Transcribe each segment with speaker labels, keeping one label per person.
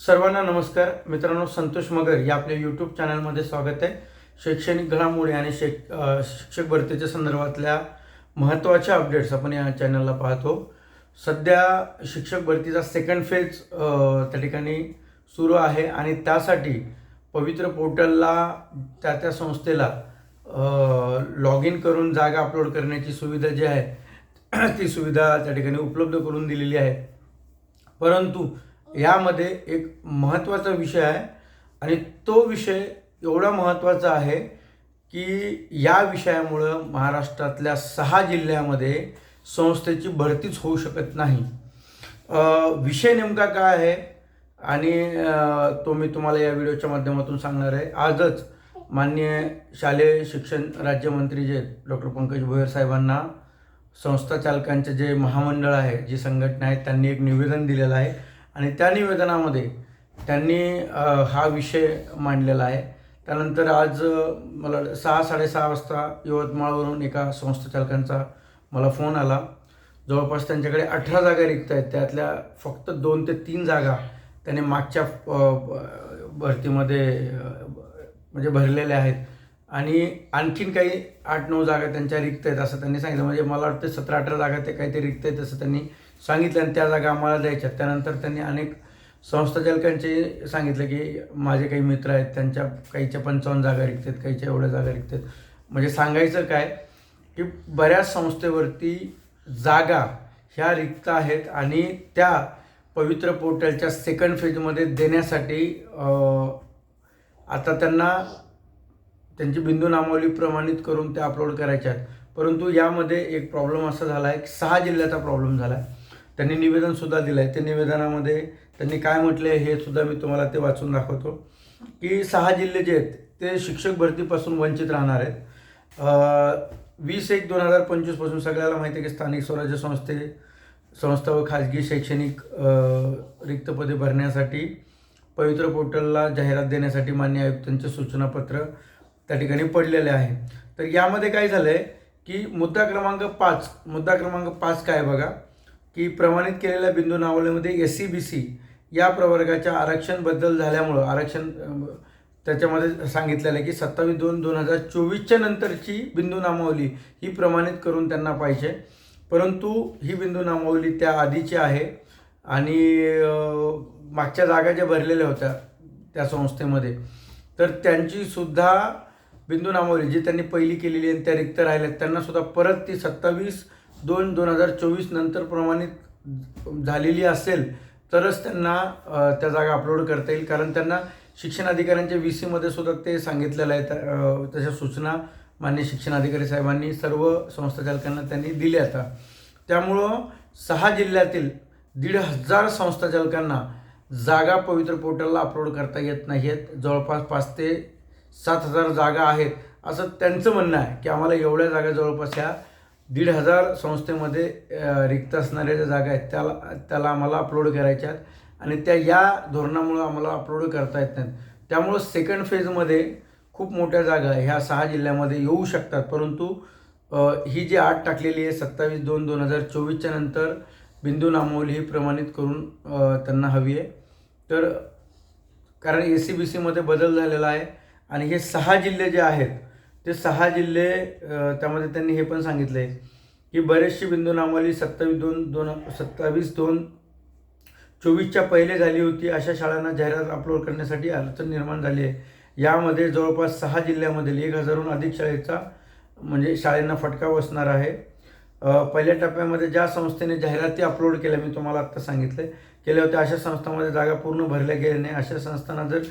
Speaker 1: सर्वांना नमस्कार. मित्रांनो संतोष मगर या आपल्या यूट्यूब चॅनलमध्ये स्वागत आहे. शैक्षणिक घडामोडी आणि शिक शिक्षक भरतीच्या संदर्भातल्या महत्त्वाच्या अपडेट्स आपण या चॅनलला पाहतो. सध्या शिक्षक भरतीचा सेकंड फेज त्या ठिकाणी सुरू आहे आणि त्यासाठी पवित्र पोर्टलला त्या त्या संस्थेला लॉग इन करून जागा अपलोड करण्याची सुविधा जी आहे ती सुविधा त्या ठिकाणी उपलब्ध करून दिलेली आहे. परंतु यामध्ये एक महत्त्वाचा विषय आहे आणि तो विषय एवढा महत्त्वाचा आहे की या विषयामुळं महाराष्ट्रातल्या सहा जिल्ह्यामध्ये संस्थेची भरतीच होऊ शकत नाही. विषय नेमका काय आहे? आणि तो मी तुम्हाला या व्हिडिओच्या माध्यमातून सांगणार आहे. आजच माननीय शालेय शिक्षण राज्यमंत्री जे डॉक्टर पंकज भोयर साहेबांना संस्था चालकांचे जे महामंडळ आहे जी संघटना आहे त्यांनी एक निवेदन दिलेलं आहे. आणि त्या निवेदनामध्ये त्यांनी हा विषय मांडलेला आहे. त्यानंतर आज मला सहा साडेसहा वाजता यवतमाळवरून एका संस्थाचालकांचा मला फोन आला. जवळपास त्यांच्याकडे अठरा जागा रिक्त आहेत. त्यातल्या फक्त दोन ते तीन जागा त्यांनी मागच्या भरतीमध्ये म्हणजे भरलेल्या आहेत. आणि आणखीन काही आठ नऊ जागा त्यांच्या रिक्त आहेत असं त्यांनी सांगितलं. म्हणजे मला वाटतं सतरा अठरा जागा ते काहीतरी रिक्त आहेत असं त्यांनी सांगितलं आणि त्या जागा आम्हाला द्यायच्या. त्यानंतर त्यांनी अनेक संस्थाचालकांचे सांगितलं की माझे काही मित्र आहेत त्यांच्या काहीच्या पंचावन्न जागा रिक्त आहेत काहीच्या एवढ्या जागा रिक्त आहेत. म्हणजे सांगायचं काय की बऱ्याच संस्थेवरती जागा ह्या रिक्त आहेत आणि त्या पवित्र पोर्टलच्या सेकंड फेजमध्ये देण्यासाठी आता त्यांना त्यांची बिंदू नामावली प्रमाणित करून ते अपलोड करायच्या आहेत. परंतु यामध्ये एक प्रॉब्लेम असा झाला आहे की सहा जिल्ह्याचा प्रॉब्लेम झाला आहे. त्यांनी निवेदनसुद्धा दिलं आहे ते निवेदनामध्ये त्यांनी काय म्हटले हे सुद्धा मी तुम्हाला ते वाचून दाखवतो. की सहा जिल्हे जे आहेत ते शिक्षक भरतीपासून वंचित राहणार आहेत. वीस एक दोन हजार पंचवीसपासून सगळ्याला माहिती आहे की स्थानिक स्वराज्य संस्थे संस्था व खाजगी शैक्षणिक रिक्तपदे भरण्यासाठी पवित्र पोर्टलला जाहिरात देण्यासाठी मान्य आयुक्तांचे सूचनापत्र त्या ठिकाणी पडलेले आहे. तर यामध्ये काय झालं आहे की मुद्दा क्रमांक पाच मुद्दा क्रमांक पाच काय आहे बघा? की प्रमाणित केलेल्या बिंदू नावलीमध्ये एस सी बी सी या प्रवर्गाच्या आरक्षण बदल झाल्यामुळं आरक्षण त्याच्यामध्ये सांगितलेलं आहे की सत्तावीस दोन दोन हजार चोवीसच्या नंतरची बिंदू नामावली ही प्रमाणित करून त्यांना पाहिजे. परंतु ही बिंदू नामावली त्या आधीची आहे आणि मागच्या जागा ज्या भरलेल्या होत्या त्या संस्थेमध्ये तर त्यांची सुद्धा बिंदू नामावली जी त्यांनी पहिली केलेली आहे त्या रिक्त राहिल्या त्यांनासुद्धा परत ती सत्तावीस दोन दोन हजार चोवीस नंतर प्रमाणित झालेली असेल तरच त्यांना त्या जागा अपलोड करता येईल. कारण त्यांना शिक्षण अधिकाऱ्यांच्या व्ही सीमध्ये सुद्धा ते सांगितलेलं आहे. तशा सूचना मान्य शिक्षण अधिकारी साहेबांनी सर्व संस्था चालकांना त्यांनी दिल्या आता त्यामुळं सहा जिल्ह्यातील दीड हजार संस्था चालकांना जागा पवित्र पोर्टलला अपलोड करता येत नाही आहेत. जवळपास पाच ते सात हजार जागा आहेत. असं त्यांचं म्हणणं आहे की आम्हाला एवढ्या जागा जवळपास ह्या दीड हजार संस्थेमध्ये रिक्त असणाऱ्या ज्या जागा आहेत त्याला त्याला आम्हाला अपलोड करायच्या आहेत. आणि त्या या धोरणामुळं आम्हाला अपलोड करता येत नाहीत. त्यामुळं सेकंड फेजमध्ये खूप मोठ्या जागा ह्या सहा जिल्ह्यामध्ये येऊ शकतात. परंतु ही जी आठ टाकलेली आहे सत्तावीस दोन दोन हजार चोवीसच्या नंतर बिंदू नामावली ही प्रमाणित करून त्यांना हवी आहे. तर कारण ए सी बी सीमध्ये बदल झालेला आहे. आणि हे सहा जिल्हे जे आहेत ते सहा जिल्हे त्यामध्ये त्यांनी हे पण सांगितलं आहे की बरेचशी बिंदू नामावली सत्तावीस दोन दोन सत्तावीस दोन चोवीसच्या पहिले झाली होती अशा शाळांना जाहिरात अपलोड करण्यासाठी अडचण निर्माण झाली आहे. यामध्ये जवळपास सहा जिल्ह्यामधील एक हजारहून अधिक शाळेचा म्हणजे शाळेंना फटका बसणार आहे. पहिल्या टप्प्यामध्ये ज्या संस्थेने जाहिराती अपलोड केल्या मी तुम्हाला आत्ता सांगितलं केल्या होत्या अशा संस्थांमध्ये जागा पूर्ण भरल्या गेल्या नाही. अशा संस्थांना जर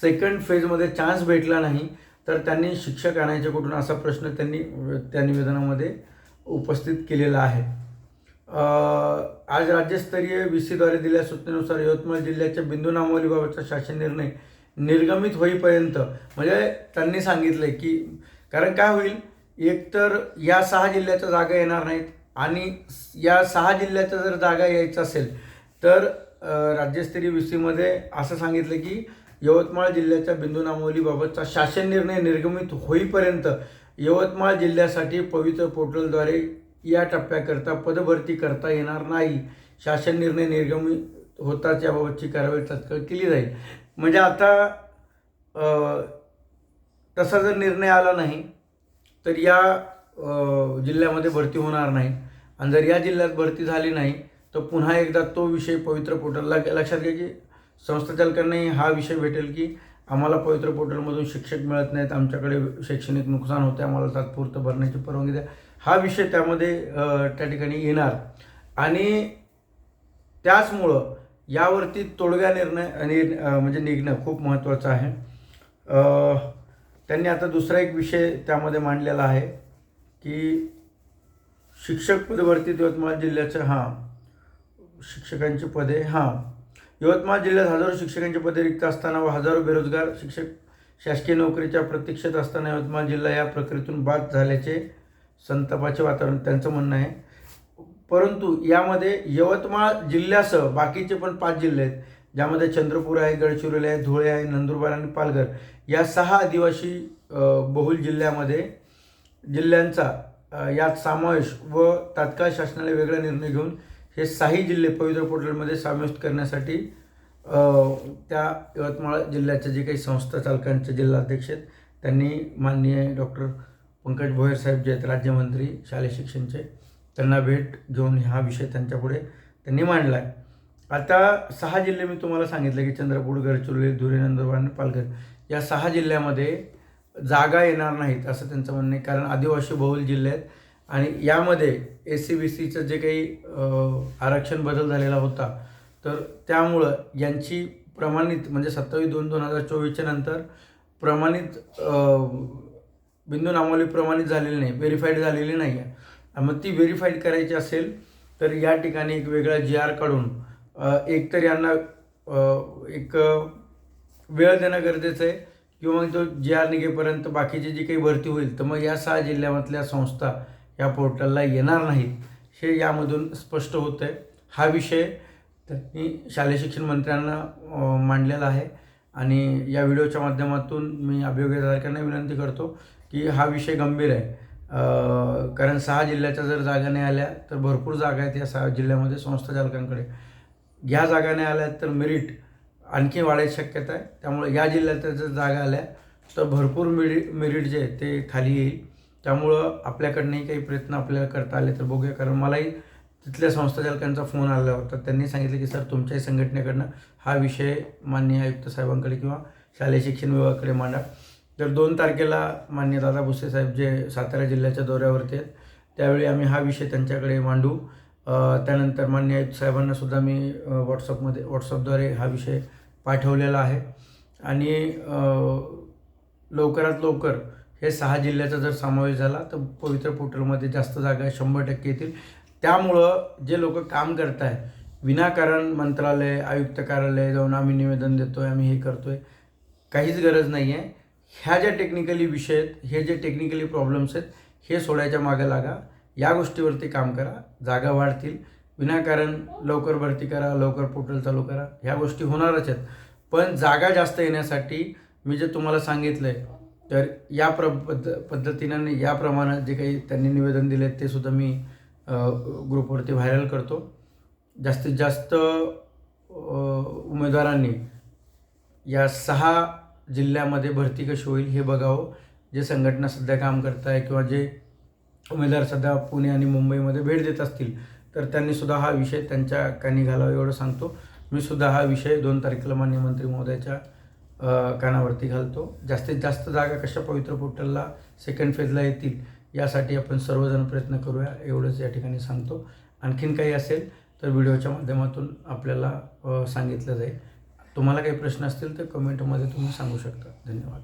Speaker 1: सेकंड फेजमध्ये चान्स भेटला नाही तर त्यांनी शिक्षक आणायचे कुठून असा प्रश्न त्यांनी त्या निवेदनामध्ये उपस्थित केलेला आहे. आज राज्यस्तरीय व्ही सीद्वारे दिल्या सूचनेनुसार यवतमाळ जिल्ह्याच्या बिंदू नामावलीबाबतचा शासन निर्णय निर्गमित होईपर्यंत म्हणजे त्यांनी सांगितलं की कारण काय होईल एकतर या सहा जिल्ह्याच्या जागा येणार नाहीत आणि या सहा जिल्ह्याच्या जर जागा यायचं असेल तर राज्यस्तरीय व्ही सीमध्ये असं सांगितलं की यवतमाळ जिल्ह्याच्या बिंदू नामावलीबाबतचा शासन निर्णय निर्गमित होईपर्यंत यवतमाळ जिल्ह्यासाठी पवित्र पोर्टलद्वारे या टप्प्याकरता पदभरती करता येणार नाही. शासन निर्णय निर्गमित होताच याबाबतची कारवाई तात्काळ केली जाईल. म्हणजे आता तसा जर निर्णय आला नाही तर या जिल्ह्यामध्ये भरती होणार नाही. आणि जर या जिल्ह्यात भरती झाली नाही तर पुन्हा एकदा तो विषय पवित्र पोर्टलला लक्षात घ्या की संस्थाचालकांनाही हा विषय भेटेल की आम्हाला पवित्र पोर्टलमधून शिक्षक मिळत नाहीत आमच्याकडे शैक्षणिक नुकसान होते आम्हाला तात्पुरतं भरण्याची परवानगी द्या. हा विषय त्यामध्ये त्या ठिकाणी येणार. आणि त्याचमुळं यावरती तोडगा निर्णय आणि म्हणजे निघणं खूप महत्त्वाचं आहे. त्यांनी आता दुसरा एक विषय त्यामध्ये मांडलेला आहे की शिक्षक पदवरती यवतमाळ जिल्ह्याचं हां शिक्षकांची पदे हां यवतमाळ जिल्ह्यात हजारो शिक्षकांची पदे रिक्त असताना व हजारो बेरोजगार शिक्षक शासकीय नोकरीच्या प्रतीक्षेत असताना यवतमाळ जिल्हा या प्रक्रियेतून बाद झाल्याचे संतापाचे वातावरण त्यांचं म्हणणं आहे. परंतु यामध्ये यवतमाळ जिल्ह्यासह बाकीचे पण पाच जिल्हे आहेत ज्यामध्ये चंद्रपूर आहे गडचिरोली आहे धुळे आहे नंदुरबार आणि पालघर. या सहा आदिवासी बहुल जिल्ह्यामध्ये जिल्ह्यांचा यात समावेश व तात्काळ शासनाने वेगळा निर्णय घेऊन हे साही जिल्हे पवित्र पोर्टलमध्ये समाविष्ट करण्यासाठी त्या यवतमाळ जिल्ह्याच्या जे काही संस्था चालकांचे जिल्हाध्यक्ष आहेत त्यांनी माननीय डॉक्टर पंकज भोयर साहेब जे आहेत राज्यमंत्री शालेय शिक्षणचे त्यांना भेट घेऊन हा विषय त्यांच्यापुढे त्यांनी मांडला आहे आता सहा जिल्हे मी तुम्हाला सांगितले की चंद्रपूर गडचिरोली धुळे नंदुरबार आणि पालघर. या सहा जिल्ह्यामध्ये जागा येणार नाहीत असं त्यांचं म्हणणं आहे. कारण आदिवासी बहुल जिल्हे आहेत आणि यामध्ये ए सी बी सीचं जे काही आरक्षण बदल झालेला होता तर त्यामुळं यांची प्रमाणित म्हणजे सत्तावीस दोन दोन हजार चोवीसच्या नंतर प्रमाणित बिंदू नामावली प्रमाणित झालेली नाही व्हेरीफाईड झालेली नाही आहे मग ती व्हेरीफाईड करायची असेल तर या ठिकाणी एक वेगळा जी आर काढून एक एकतर यांना एक वेळ देणं गरजेचं आहे किंवा मग तो जी आर निघेपर्यंत बाकीची जी काही भरती होईल तर मग या सहा जिल्ह्यामधल्या संस्था या पोर्टलला येणार नाहीत हे यामधून स्पष्ट होतं आहे हा विषय त्यांनी शालेय शिक्षण मंत्र्यांना मांडलेला आहे आणि या व्हिडिओच्या माध्यमातून मी अभियोग्यधारकांना विनंती करतो की हा विषय गंभीर आहे. कारण सहा जिल्ह्याच्या जर जागा नाही आल्या तर भरपूर जागा आहेत या सहा जिल्ह्यामध्ये संस्था चालकांकडे. या जागा नाही आल्या तर मेरिट आणखी वाढायची शक्यता आहे. त्यामुळे या जिल्ह्यात जर जागा आल्या तर भरपूर मेरि मेरिट जे आहे ते खाली येईल. त्यामुळं आपल्याकडनंही काही प्रयत्न आपल्याला करता आले तर बघूया. कारण मलाही तिथल्या संस्थाचालकांचा फोन आला होता. त्यांनी सांगितलं की सर तुमच्याही संघटनेकडनं हा विषय माननीय आयुक्त साहेबांकडे किंवा शालेय शिक्षण विभागाकडे मांडा. तर दोन तारखेला माननीय दादा भुसे साहेब जे सातारा जिल्ह्याच्या दौऱ्यावरती आहेत त्यावेळी आम्ही हा विषय त्यांच्याकडे मांडू. त्यानंतर माननीय आयुक्त साहेबांनासुद्धा मी व्हॉट्सअपमध्ये व्हॉट्सअपद्वारे हा विषय पाठवलेला आहे. आणि लवकरात लवकर हे सहा जिल्ह्याचा जर समावेश झाला तर पवित्र पोर्टलमध्ये जास्त जागा शंभर टक्के येतील. त्यामुळं जे लोक काम करत आहे विनाकारण मंत्रालय आयुक्त कार्यालय जाऊन आम्ही निवेदन देतो आहे आम्ही हे करतो आहे काहीच गरज नाही आहे ह्या ज्या टेक्निकली विषय आहेत हे जे टेक्निकली प्रॉब्लेम्स आहेत हे सोडायच्या मागे लागा. या गोष्टीवरती काम करा. जागा वाढतील. विनाकारण लवकर भरती करा लवकर पोर्टल चालू करा. ह्या गोष्टी होणारच आहेत. पण जागा जास्त येण्यासाठी मी जे तुम्हाला सांगितलं आहे तर या प्र पद्ध पद्धतीनं या प्रमाणात जे काही त्यांनी निवेदन दिले ते सुद्धा मी ग्रुपवरती व्हायरल करतो. जास्तीत जास्त उमेदवारांनी या सहा जिल्ह्यामध्ये भरती कशी होईल हे बघावं. जे संघटना सध्या काम करत आहे किंवा जे उमेदवार सध्या पुणे आणि मुंबईमध्ये भेट देत असतील तर त्यांनी सुद्धा हा विषय त्यांच्या कानी घालावा एवढं सांगतो. मी सुद्धा हा विषय दोन तारखेला मान्य मंत्री महोदयाच्या कानावरती घालतो. जास्तीत जास्त जागा कशा पवित्र पोर्टलला सेकंड फेजला येतील यासाठी आपण सर्वजण प्रयत्न करूया एवढंच या ठिकाणी सांगतो. आणखीन काही असेल तर व्हिडिओच्या माध्यमातून आपल्याला सांगितलं जाईल. तुम्हाला काही प्रश्न असतील तर कमेंटमध्ये तुम्ही सांगू शकता. धन्यवाद.